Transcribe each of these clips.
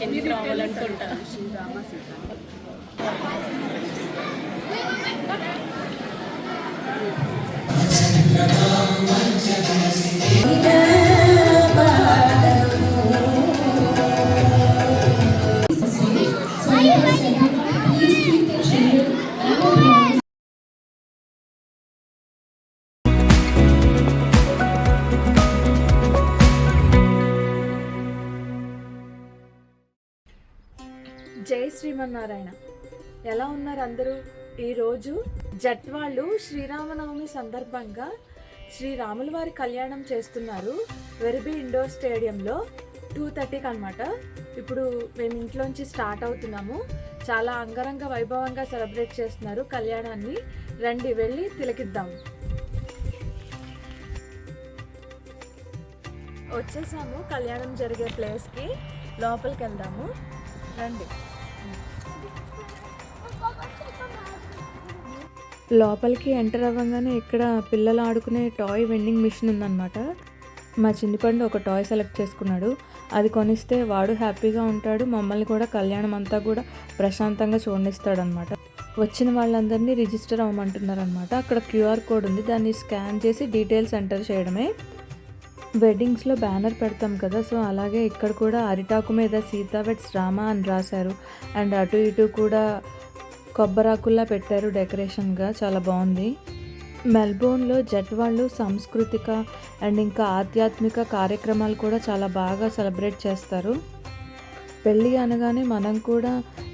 ఎన్ని రావాలంటుంటారు శ్రీరామ సీత జై శ్రీమన్నారాయణ. ఎలా ఉన్నారు అందరూ? ఈరోజు జట్ వాళ్ళు శ్రీరామనవమి సందర్భంగా శ్రీరాముల వారి కళ్యాణం చేస్తున్నారు. వెరిబి ఇండోర్ స్టేడియంలో టూ థర్టీకి అనమాట ఇప్పుడు మేము ఇంట్లోంచి స్టార్ట్ అవుతున్నాము. చాలా అంగరంగ వైభవంగా సెలబ్రేట్ చేస్తున్నారు కళ్యాణాన్ని. రండి వెళ్ళి తిలకిద్దాం. వచ్చేసాము. కళ్యాణం జరిగే ప్లేస్కి లోపలికి వెళ్దాము. రండి. లోపలికి ఎంటర్ అవ్వగానే ఇక్కడ పిల్లలు ఆడుకునే టాయ్ వెండింగ్ మిషన్ ఉందన్నమాట. మా చిన్నిపండు ఒక టాయ్ సెలెక్ట్ చేసుకున్నాడు. అది కొనిస్తే వాడు హ్యాపీగా ఉంటాడు. మమ్మల్ని కూడా కళ్యాణం అంతా కూడా ప్రశాంతంగా చూడనిస్తాడనమాట వచ్చిన వాళ్ళందరినీ రిజిస్టర్ అవ్వమంటున్నారు అనమాట అక్కడ క్యూఆర్ కోడ్ ఉంది. దాన్ని స్కాన్ చేసి డీటెయిల్స్ ఎంటర్ చేయడమే. వెడ్డింగ్స్లో బ్యానర్ పెడతాం కదా. సో అలాగే ఇక్కడ కూడా అరిటాకు మీద సీతా వెట్స్ రామ అని రాశారు. అండ్ అటు ఇటు కూడా కొబ్బరాకుల్లా పెట్టారు డెకరేషన్గా చాలా బాగుంది. మెల్బోర్న్లో జట్ వాళ్ళు సాంస్కృతిక అండ్ ఇంకా ఆధ్యాత్మిక కార్యక్రమాలు కూడా చాలా బాగా సెలబ్రేట్ చేస్తారు. పెళ్ళి అనగానే మనం కూడా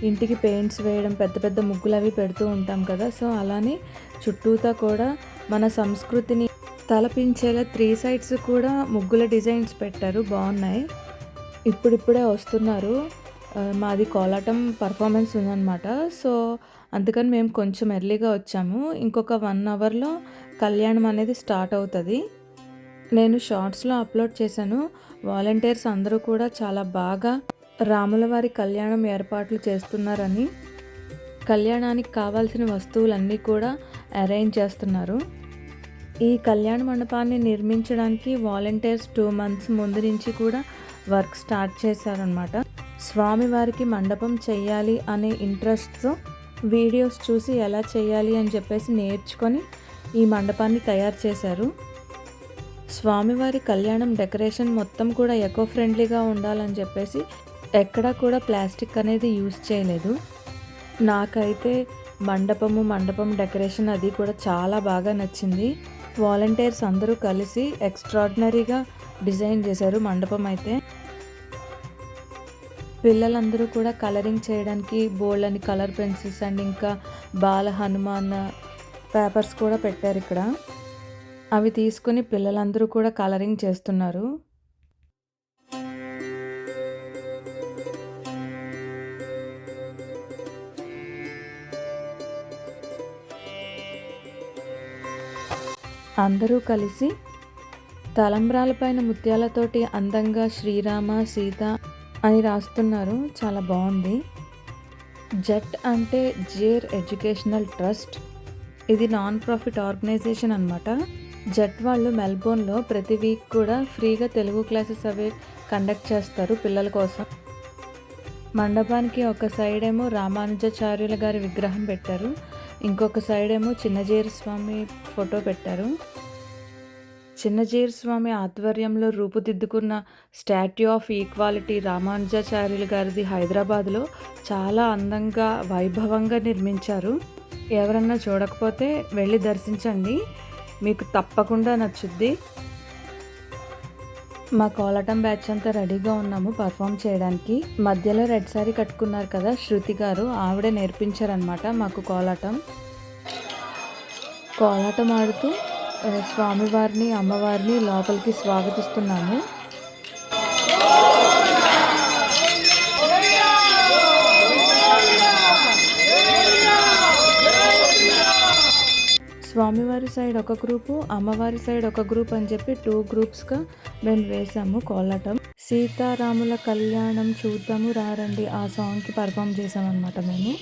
ఇంటికి పెయింట్స్ వేయడం పెద్ద పెద్ద ముగ్గులు అవి పెడుతూ ఉంటాం కదా సో అలానే చుట్టూతా కూడా మన సంస్కృతిని తలపించేలా త్రీ సైడ్స్ కూడా ముగ్గుల డిజైన్స్ పెట్టారు బాగున్నాయి. ఇప్పుడిప్పుడే వస్తున్నారు. మాది కోలాటం పర్ఫార్మెన్స్ ఉందన్నమాట. సో అందుకని మేము కొంచెం ఎర్లీగా వచ్చాము. ఇంకొక వన్ అవర్లో కళ్యాణం అనేది స్టార్ట్ అవుతుంది. నేను షార్ట్స్లో అప్లోడ్ చేశాను. వాలంటీర్స్ అందరూ కూడా చాలా బాగా రాముల వారి కళ్యాణం ఏర్పాట్లు చేస్తున్నారని కళ్యాణానికి కావాల్సిన వస్తువులన్నీ కూడా అరేంజ్ చేస్తున్నారు. ఈ కళ్యాణ మండపాన్ని నిర్మించడానికి వాలంటీర్స్ టూ మంత్స్ ముందు నుంచి కూడా వర్క్ స్టార్ట్ చేశారనమాట స్వామివారికి మండపం చేయాలి అనే ఇంట్రెస్ట్తో వీడియోస్ చూసి ఎలా చేయాలి అని చెప్పేసి నేర్చుకొని ఈ మండపాన్ని తయారు చేశారు. స్వామివారి కళ్యాణం డెకరేషన్ మొత్తం కూడా ఎకో ఫ్రెండ్లీగా ఉండాలని చెప్పేసి ఎక్కడా కూడా ప్లాస్టిక్ అనేది యూజ్ చేయలేదు. నాకైతే మండపము మండపం డెకరేషన్ అది కూడా చాలా బాగా నచ్చింది. వాలంటీర్స్ అందరూ కలిసి ఎక్స్ట్రాడినరీగా డిజైన్ చేశారు మండపం అయితే. పిల్లలందరూ కూడా కలరింగ్ చేయడానికి బోల్డ్ అని కలర్ పెన్సిల్స్ అండ్ ఇంకా బాల హనుమాన్ పేపర్స్ కూడా పెట్టారు ఇక్కడ. అవి తీసుకుని పిల్లలందరూ కూడా కలరింగ్ చేస్తున్నారు. అందరూ కలిసి తలంబ్రాలపైన ముత్యాలతోటి అందంగా శ్రీరామ సీత అని రాస్తున్నారు. చాలా బాగుంది. జెట్ అంటే జేర్ ఎడ్యుకేషనల్ ట్రస్ట్. ఇది నాన్ ప్రాఫిట్ ఆర్గనైజేషన్ అనమాట జెట్ వాళ్ళు మెల్బోర్న్లో ప్రతి వీక్ కూడా ఫ్రీగా తెలుగు క్లాసెస్ అవి కండక్ట్ చేస్తారు పిల్లల కోసం. మండపానికి ఒక సైడ్ ఏమో రామానుజాచార్యుల గారి విగ్రహం పెట్టారు. ఇంకొక సైడ్ ఏమో చిన్నజీర స్వామి ఫోటో పెట్టారు. చిన్నజీర స్వామి ఆధ్వర్యంలో రూపుదిద్దుకున్న స్టాట్యూ ఆఫ్ ఈక్వాలిటీ రామానుజాచార్యులు గారిది హైదరాబాద్లో చాలా అందంగా వైభవంగా నిర్మించారు. ఎవరన్నా చూడకపోతే వెళ్ళి దర్శించండి. మీకు తప్పకుండా నచ్చుద్ది. మా కోలాటం బ్యాచ్ అంతా రెడీగా ఉన్నాము పర్ఫామ్ చేయడానికి. మధ్యలో రెడ్ సారీ కట్టుకున్నారు కదా శృతి గారు ఆవిడే నేర్పించారనమాట మాకు కోలాటం. కోలాటం ఆడుతూ స్వామివారిని అమ్మవారిని లోపలికి స్వాగతిస్తున్నాము. స్వామివారి సైడ్ ఒక గ్రూపు అమ్మవారి సైడ్ ఒక గ్రూప్ అని చెప్పి టూ గ్రూప్స్గా మేము వేసాము కోలాటం. సీతారాముల కళ్యాణం చూద్దాము రారండి. ఆ సాంగ్కి పర్ఫామ్ చేసామన్నమాట మేము.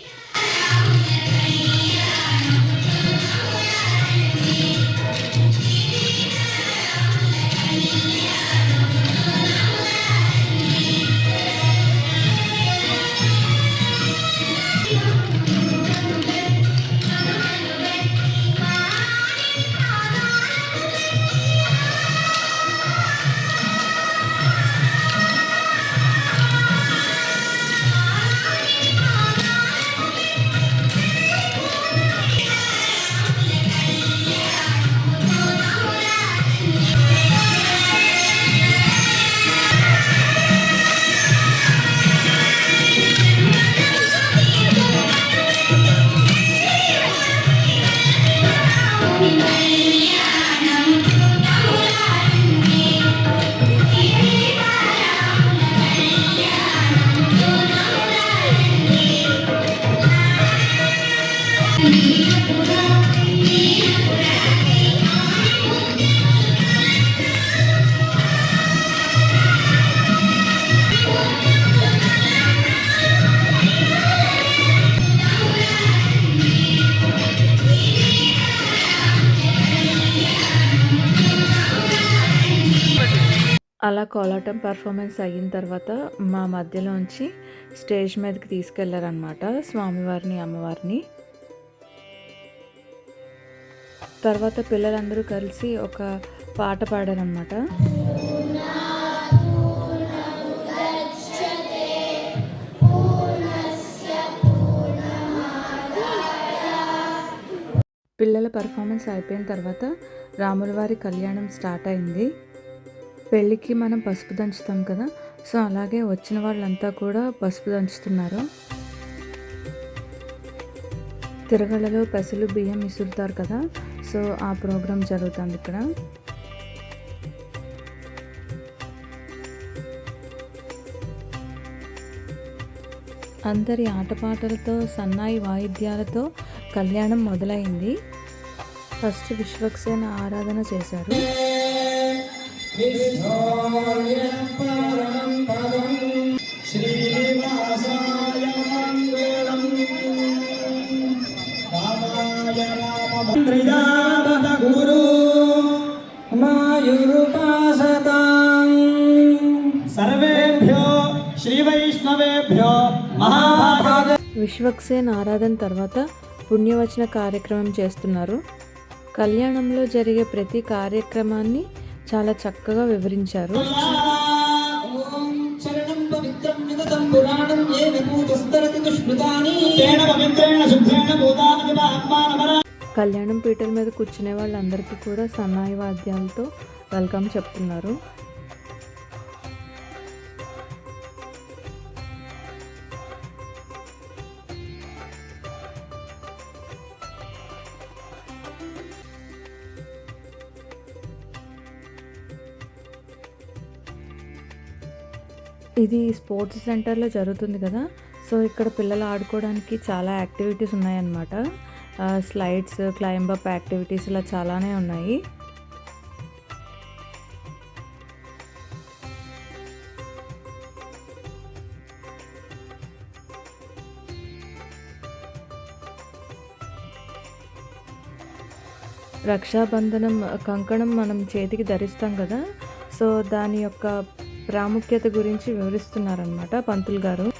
అలా కోలాటం పర్ఫార్మెన్స్ అయిన తర్వాత మా మధ్యలోంచి స్టేజ్ మీదకి తీసుకెళ్ళారనమాట స్వామివారిని అమ్మవారిని. తర్వాత పిల్లలందరూ కలిసి ఒక పాట పాడారనమాట పిల్లల పర్ఫార్మెన్స్ అయిపోయిన తర్వాత రాముల వారి కళ్యాణం స్టార్ట్ అయింది. పెళ్ళికి మనం పసుపు దంచుతాం కదా సో అలాగే వచ్చిన వాళ్ళంతా కూడా పసుపు దంచుతున్నారు. తిరగలలో పెసలు బియ్యం ఇసురుతారు కదా సో ఆ ప్రోగ్రాం జరుగుతుంది ఇక్కడ. అందరి ఆటపాటలతో సన్నాయి వాయిద్యాలతో కళ్యాణం మొదలైంది. ఫస్ట్ విశ్వక్సేన ఆరాధన చేశారు. విశ్వక్సేన్ ఆరాధన తర్వాత పుణ్యవచన కార్యక్రమం చేస్తున్నారు. కళ్యాణంలో జరిగే ప్రతి కార్యక్రమాన్ని చాలా చక్కగా వివరించారు. కళ్యాణం పీటల మీద కూర్చునే వాళ్ళందరికీ కూడా సన్నాయి వాద్యాలతో వెల్కమ్ చెప్తున్నారు. ఇది స్పోర్ట్స్ సెంటర్లో జరుగుతుంది కదా. సో ఇక్కడ పిల్లలు ఆడుకోవడానికి చాలా యాక్టివిటీస్ ఉన్నాయన్నమాట. స్లైడ్స్ క్లైంబ్ అప్ యాక్టివిటీస్ ఇలా చాలానే ఉన్నాయి. రక్షాబంధనం కంకణం మనం చేతికి ధరిస్తాం కదా. సో దాని యొక్క ప్రాముఖ్యత గురించి వివరిస్తున్నారనమాట పంతులు గారు.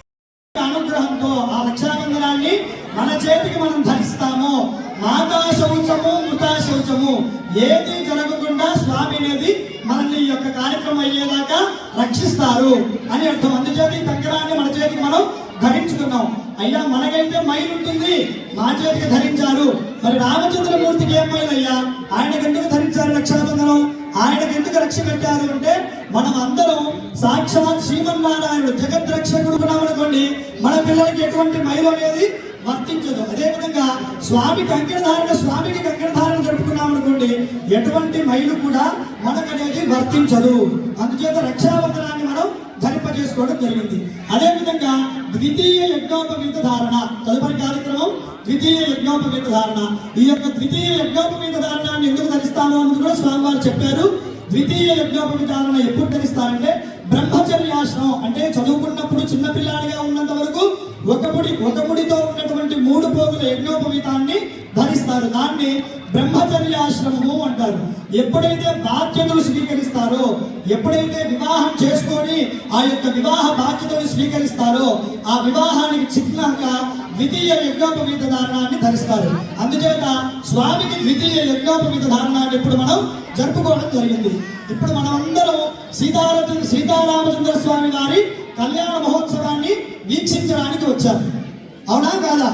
అనుగ్రహంతో ఆ రక్షాబంధనాన్ని మన చేతికి మనం ధరిస్తాము. మాతా శౌచము మృతా శౌచము. ఏది జరగకుండా స్వామి అనేది మనల్ని ఈ యొక్క కార్యక్రమం అయ్యేదాకా రక్షిస్తారు అని అర్థం. అందుచేత ఈ కంకణాన్ని మన చేతికి మనం ధరించుకున్నాం. అయ్యా మనకైతే మైలు ఉంటుంది మా చేతికి ధరించారు. మరి రామచంద్రమూర్తికి ఏం ఆయనకి ఎందుకు ధరించారు రక్షాబంధనం? ఆయనకి ఎందుకు రక్ష పెట్టారు అంటే మనం అందరం సాక్షాత్ శ్రీమన్నారాయణుడు జగత్ రక్షకుడు అనుకోండి మన పిల్లలకి ఎటువంటి మైలు అనేది వర్తించదు. అదేవిధంగా స్వామి కంకణ ధారణ స్వామికి కంకణ ధారణ జరుపుకున్నాం అనుకోండి ఎటువంటి మైలు కూడా మనకనేది వర్తించదు. అందుచేత రక్షాబంధనాన్ని మనం ధరింపజేసుకోవడం జరిగింది. అదేవిధంగా ద్వితీయ యజ్ఞోపవీత ధారణ. తదుపరి కార్యక్రమం ద్వితీయ యజ్ఞోపవీత ధారణ. ఈ యొక్క ద్వితీయ యజ్ఞోపవీత ధారణాన్ని ఎందుకు ధరిస్తాము అన్నది కూడా స్వామివారు చెప్పారు. ద్వితీయ యజ్ఞోపవీత ధారణ ఎప్పుడు ధరిస్తారంటే బ్రహ్మచర్యాశ్రమం అంటే చదువుకున్నప్పుడు చిన్నపిల్లాడిగా ఉన్నంత వరకు ఒక ముడి ఒక ముడితో ఉన్నటువంటి మూడు పోగుల యజ్ఞోపవీతాన్ని ధరిస్తారు. దాన్ని బ్రహ్మచర్యాశ్రమము అంటారు. ఎప్పుడైతే బాధ్యతలు స్వీకరిస్తారో ఎప్పుడైతే వివాహం చేసుకొని ఆ యొక్క వివాహ బాధ్యతలు స్వీకరిస్తారో ఆ వివాహానికి చిహ్నంగా ద్వితీయ యజ్ఞోపవీత ధారణాన్ని ధరిస్తారు. అందుచేత స్వామికి ద్వితీయ యజ్ఞోపవీత ధారణాన్ని ఇప్పుడు మనం జరుపుకోవడం జరిగింది. ఇప్పుడు మనమందరం అందరం సీతారామచంద్ర స్వామి వారి కళ్యాణ మహోత్సవాన్ని వీక్షించడానికి వచ్చారు అవునా కాదా?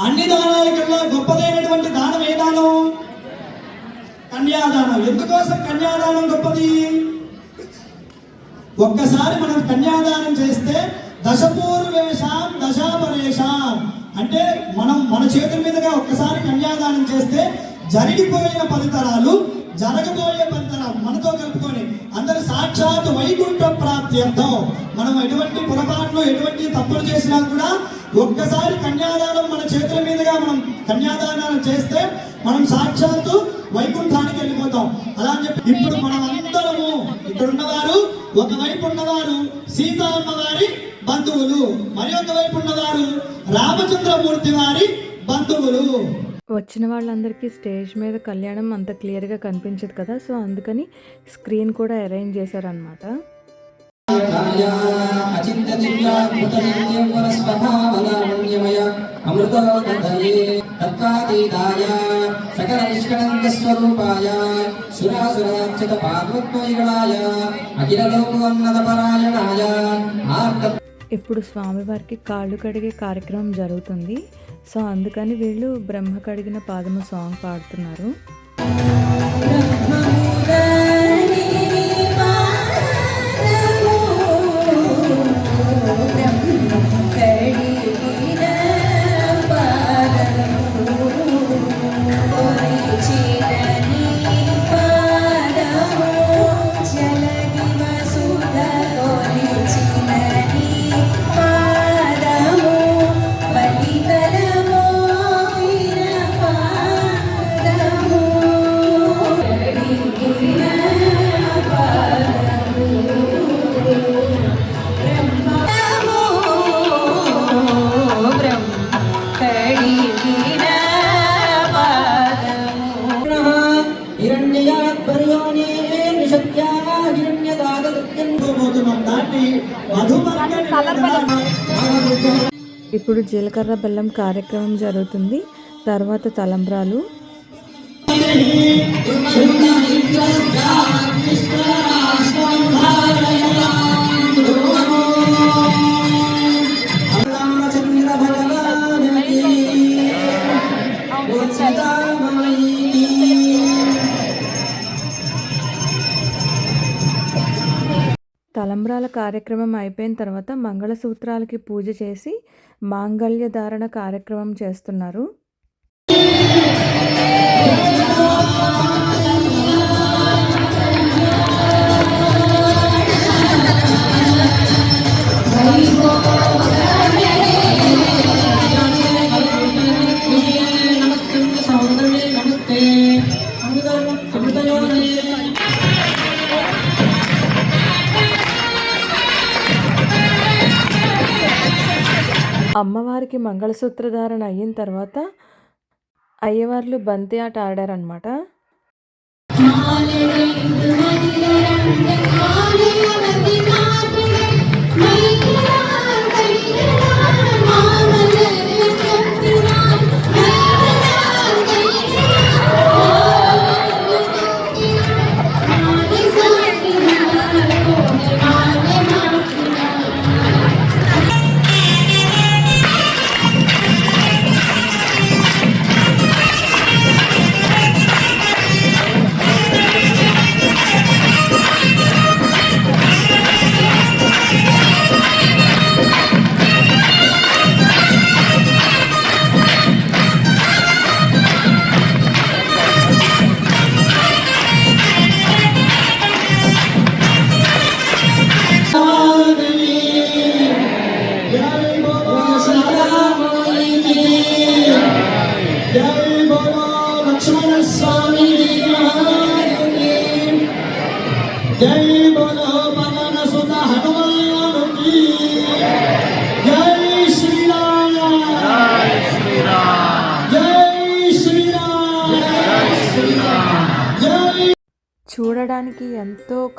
అన్ని దానాల కన్నా గొప్పదైనటువంటి దానం ఏ దానం కన్యాదానం. ఎందుకోసం కన్యాదానం గొప్పది? ఒక్కసారి మనం కన్యాదానం చేస్తే దశపూర్వేషాం దశాపరేషాం. అంటే మనం మన చేతుల మీదుగా ఒక్కసారి కన్యాదానం చేస్తే జరిగిపోయిన పది తరాలు జరగబోయే పదితరాలు మనతో కలుపుకొని అందరు సాక్షాత్ వైకుంఠ ఎటువంటి పొరపాట్లు ఎటువంటి తప్పులు చేసినా కూడా ఒక్కసారి కన్యాదానం మన చేతుల మీదుగా మనం కన్యాదానాలు చేస్తే మనం సాక్షాత్తు వైకుంఠానికి వెళ్ళిపోతాం. అలా అని చెప్పి ఇప్పుడు మనం అందరము ఇక్కడ ఉన్నవారు ఒకవైపు ఉన్నవారు సీత అమ్మవారి బంధువులు మరి ఒకవైపు ఉన్నవారు రామచంద్రమూర్తి వారి బంధువులు. వచ్చిన వాళ్ళందరికీ స్టేజ్ మీద కళ్యాణం అంత క్లియర్గా కనిపించదు కదా సో అందుకని స్క్రీన్ కూడా అరేంజ్ చేశారనమాట తత్వాతీతాయ సకల ఆర్త ఇప్పుడు స్వామివారికి కాళ్ళు కడిగే కార్యక్రమం జరుగుతుంది. సో అందుకని వీళ్ళు బ్రహ్మ కడిగిన పాదము సాంగ్ పాడుతున్నారు. ఇప్పుడు జీలకర్ర బెల్లం కార్యక్రమం జరుగుతుంది. తర్వాత తలంబ్రాలు. తలంబ్రాల కార్యక్రమం అయిపోయిన తర్వాత మంగళసూత్రాలకి పూజ చేసి మాంగళ్య ధారణ కార్యక్రమం చేస్తున్నారు. అమ్మవారికి మంగళసూత్ర ధారణ అయిన తర్వాత అయ్యవార్లు బంతి ఆట ఆడారనమాట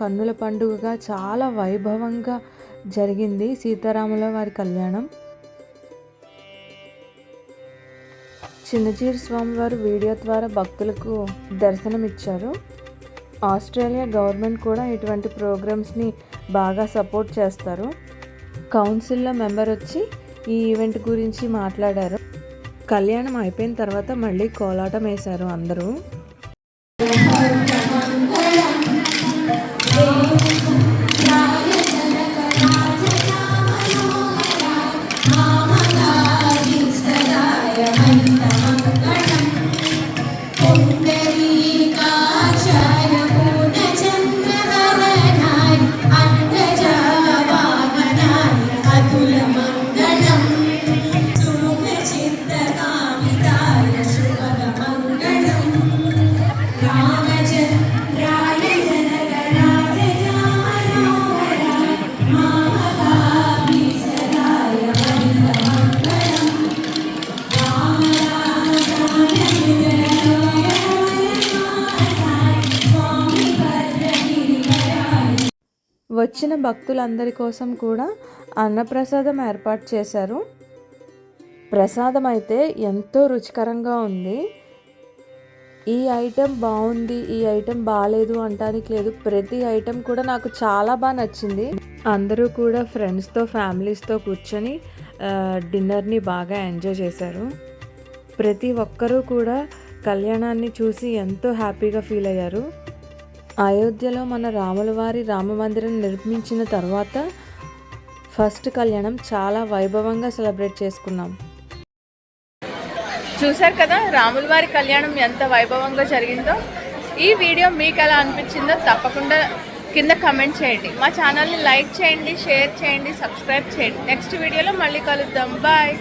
కన్నుల పండుగగా చాలా వైభవంగా జరిగింది సీతారాముల వారి కళ్యాణం. చిన్నజీరి స్వామి వారు వీడియో ద్వారా భక్తులకు దర్శనం ఇచ్చారు ఆస్ట్రేలియా గవర్నమెంట్ కూడా ఇటువంటి ప్రోగ్రామ్స్ని బాగా సపోర్ట్ చేస్తారు. కౌన్సిల్లో మెంబర్ వచ్చి ఈ ఈవెంట్ గురించి మాట్లాడారు. కళ్యాణం అయిపోయిన తర్వాత మళ్ళీ కోలాటం వేశారు అందరూ. Thank you. వచ్చిన భక్తులందరి కోసం కూడా అన్నప్రసాదం ఏర్పాటు చేశారు. ప్రసాదం అయితే ఎంతో రుచికరంగా ఉంది. ఈ ఐటెం బాగుంది ఈ ఐటెం బాగాలేదు అంటానికి లేదు. ప్రతి ఐటెం కూడా నాకు చాలా బాగా నచ్చింది. అందరూ కూడా ఫ్రెండ్స్తో ఫ్యామిలీస్తో కూర్చొని డిన్నర్ని బాగా ఎంజాయ్ చేశారు. ప్రతి ఒక్కరూ కూడా కళ్యాణాన్ని చూసి ఎంతో హ్యాపీగా ఫీల్ అయ్యారు. అయోధ్యలో మన రాముల వారి రామ మందిరం నిర్మించిన తర్వాత ఫస్ట్ కళ్యాణం చాలా వైభవంగా సెలబ్రేట్ చేసుకున్నాం. చూశారు కదా రాముల వారి కళ్యాణం ఎంత వైభవంగా జరిగిందో? ఈ వీడియో మీకు ఎలా అనిపించిందో తప్పకుండా కింద కమెంట్ చేయండి. మా ఛానల్ని లైక్ చేయండి షేర్ చేయండి సబ్స్క్రైబ్ చేయండి. నెక్స్ట్ వీడియోలో మళ్ళీ కలుద్దాం. బాయ్